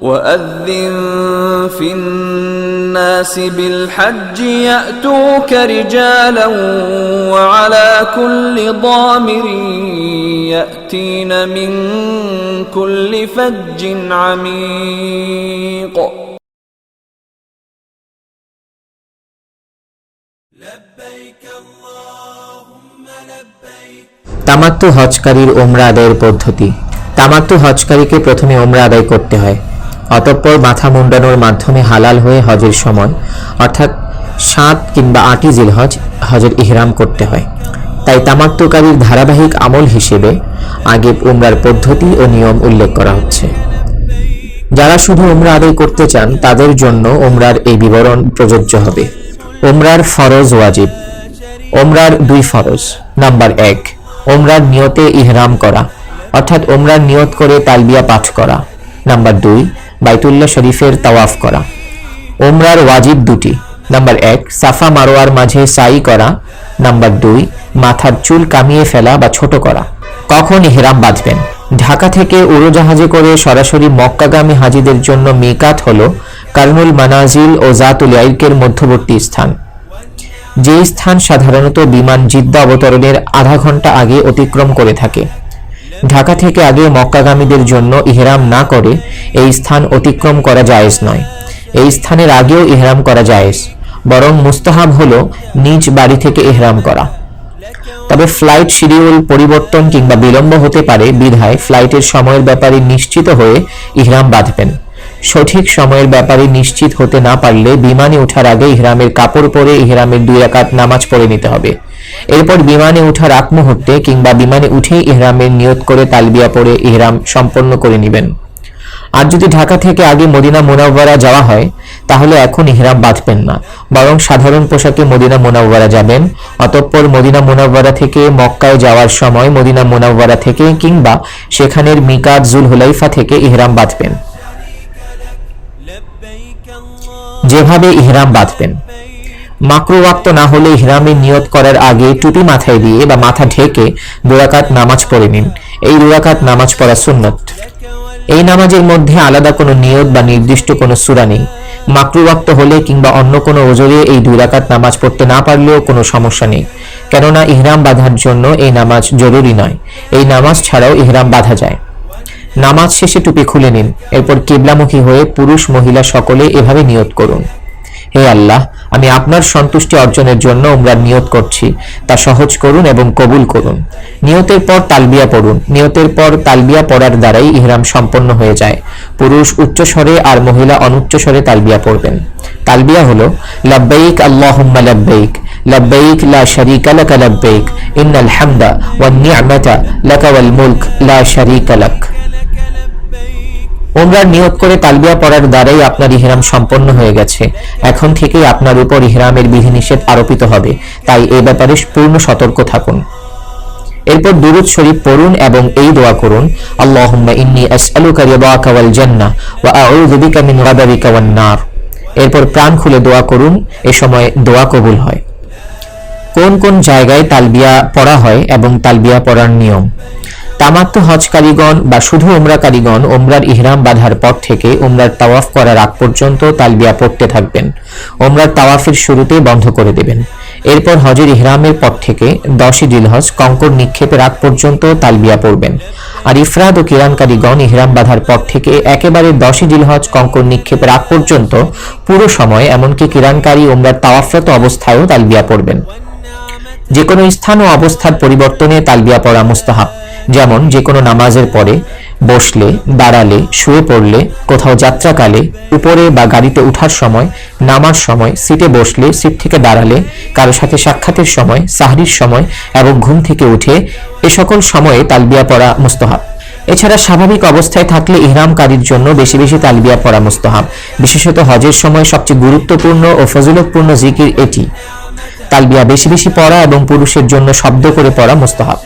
وأذن في الناس بالحج يأتوك رجالا وعلى كل ضامر يأتين من كل فج عميق তামাত্তু হজকারীর ওমরা আদায়ের পদ্ধতি তামাত্তু হজকারীকে প্রথমে ওমরা আদায় করতে হয় অতঃপর মাথা মুন্ডানোর মাধ্যমে হালাল হয়ে হজের সময়, অর্থাৎ সাত কিংবা আটই জিলহজ হজের ইহরাম করতে হয়। তাই তামাত্তুকারীর ধারাবাহিক আমল হিসেবে আগে উমরার পদ্ধতি ও নিয়ম উল্লেখ করা হচ্ছে। যারা শুধু উমরা আদায় করতে চান, তাদের জন্য উমরার এই বিবরণ প্রযোজ্য হবে। উমরার ফরজ ওয়াজিব। ওমরার দুই ফরজ। নাম্বার এক ওমরার নিয়তে ইহরাম করা, অর্থাৎ ওমরার নিয়ত করে তালবিয়া পাঠ করা। নাম্বার দুই বাইতুল্লাহ শরীফের তাওয়াফ করা। ওমরার ওয়াজিব দুটি। নাম্বার এক, সাফা মারোয়ার মাঝে সাই করা। নাম্বার দুই, মাথার চুল কামিয়ে ফেলা বা ছোট করা। কখন হেরাম বাঁধবেন? ঢাকা থেকে উড়োজাহাজে করে সরাসরি মক্কাগামী হাজিদের জন্য মিকাত হল কারনুল মানাজিল ও জাতুল ইয়াইকের মধ্যবর্তী স্থান। যে স্থান সাধারণত বিমান, জিদ্দা অবতরণের আধা ঘণ্টা আগে অতিক্রম করে থাকে। ঢাকা থেকে আগে মক্কাগামীদের জন্য ইহরাম না করে এই স্থান অতিক্রম করা জায়েজ নয়। এই স্থানের আগেও ইহরাম করা জায়েজ, বরং মুস্তাহাব হলো নিজ বাড়ি থেকে ইহরাম করা। তবে ফ্লাইট শিডিউল পরিবর্তন কিংবা বিলম্ব হতে পারে বিধায় ফ্লাইটের সময়ের ব্যাপারে নিশ্চিত হয়ে ইহরাম বাঁধবেন। সঠিক সময়ের ব্যাপারে নিশ্চিত হতে না পারলে বিমানে ওঠার আগে ইহরামের কাপড় পরে ইহরামের দুই একাত নামাজ পড়ে নিতে হবে। এরপর বিমানে ওঠার আগ মুহূর্তে কিংবা বিমানে উঠেই ইহরামের নিয়ত করে তালবিয়া পরে ইহরাম সম্পন্ন করে নেবেন। আর যদি ঢাকা থেকে আগে মদিনা মোনাব্বারা যাওয়া হয়, তাহলে এখন ইহরাম বাঁধবেন না। বরং সাধারণ পোশাকে মদিনা মোনাব্বারা যাবেন। অতঃপর মদিনা মোনাব্বারা থেকে মক্কায় যাওয়ার সময় মদিনা মোনাব্বারা থেকে কিংবা সেখানের মিকাত জুল হুলাইফা থেকে ইহরাম বাঁধবেন। যেভাবে ইহরাম বাঁধবেন। মাকরুওয়াক্ত না হলে ইহরামে নিয়ত করার আগে টুপি মাথায় দিয়ে বা মাথা ঢেকে দুরাকাত নামাজ পড়ে নিন। এই দুরাকাত নামাজ পড়া সুন্নত। এই নামাজের মধ্যে আলাদা কোনো নিয়ত বা নির্দিষ্ট কোনো সূরা নেই। মাকরুওয়াক্ত হলে কিংবা অন্য কোনো ওজরে এই দুই নামাজ পড়তে না পারলেও কোনো সমস্যা নেই। কেননা ইহরাম বাঁধার জন্য এই নামাজ জরুরি নয়। এই নামাজ ছাড়াও ইহরাম বাঁধা যায়। নামাজ শেষে টুপি খুলে নিন। এরপর কিবলামুখী হয়ে পুরুষ মহিলা সকলে এভাবে নিয়ত করুন। হে আল্লাহ আমি আপনার সন্তুষ্টি অর্জনের জন্য উমরার নিয়ত করছি। তা সহজ করুন এবং কবুল করুন। নিয়তের পর তালবিয়া পড়ুন। নিয়তের পর তালবিয়া পড়ার দ্বারাই ইহরাম সম্পন্ন হয়ে যায়। পুরুষ উচ্চ স্বরে আর মহিলা অনুচ্চ স্বরে তালবিয়া পড়বেন। তালবিয়া হলো, লাব্বাইক আল্লাহুম্মা লাব্বাইক লাব্বাইক লা শারীকা লাকা লাব্বাইক, ইন্নাল হামদা ওয়ান নি'মাতা লাকা ওয়াল মুলক লা শারীকা লাক। ওমরার নিয়ত করে তালবিয়া পড়ার দ্বারাই আপনার ইহরাম সম্পন্ন হয়ে গেছে। এখন থেকেই আপনার উপর ইহরামের বিধিনিষেধ আরোপিত হবে। তাই এ ব্যাপারে পূর্ণ সতর্ক থাকুন। এরপর দুরুদ শরীফ পড়ুন এবং এই দোয়া করুন, আল্লাহুম্মা ইন্নী আসআলুকা রিদাকা ওয়াল জান্নাহ ওয়া আউযু বিকা মিন গাদাবিকা ওয়ান নার। এরপর প্রাণ খুলে দোয়া করুন, এ সময় দোয়া কবুল হয়। কোন কোন জায়গায় তালবিয়া পড়া হয় এবং তালবিয়া পড়ার নিয়ম? তামাত্ম হজকারীগণ বা শুধু ওমরাকারীগণ ওমরার ইহরাম বাঁধার পর থেকে ওমরার তাওয়াফ করার আগ পর্যন্ত তালবিয়া পড়তে থাকবেন। ওমরার তাওয়াফের শুরুতেই বন্ধ করে দেবেন। এরপর হজের ইহরামের পর থেকে দশই জিলহজ কঙ্কর নিক্ষেপের আগ পর্যন্ত তালবিয়া পড়বেন। আর ইফরাদ ও কিরানকারীগণ ইহরাম বাঁধার পর থেকে একেবারে দশই জিলহজ কঙ্কর নিক্ষেপের আগ পর্যন্ত পুরো সময়, এমনকি কিরানকারী ওমরার তাওয়াফরত অবস্থায়ও তালবিয়া পড়বেন। যে কোনো স্থান ও অবস্থার পরিবর্তনে তালবিয়া পড়া মুস্তাহাব। যেমন যে কোনো নামাজের পরে বসলে, দাঁড়ালে, শুয়ে পড়লে, কোথাও যাত্রাকালে, উপরে বা গাড়িতে ওঠার সময়, নামার সময়, সিটে বসলে, সিট থেকে দাঁড়ালে, কারও সাথে সাক্ষাতের সময়, সাহরির সময় এবং ঘুম থেকে উঠে এ সকল সময়ে তালবিয়া পড়া মুস্তাহাব। এছাড়া স্বাভাবিক অবস্থায় থাকলে ইহরামকারীর জন্য বেশি বেশি তালবিয়া পড়া মুস্তাহাব। বিশেষত হজের সময় সবচেয়ে গুরুত্বপূর্ণ ও ফজিলতপূর্ণ জিকির এটি। তালবিয়া বেশি বেশি পড়া এবং পুরুষের জন্য শব্দ করে পড়া মুস্তাহাব।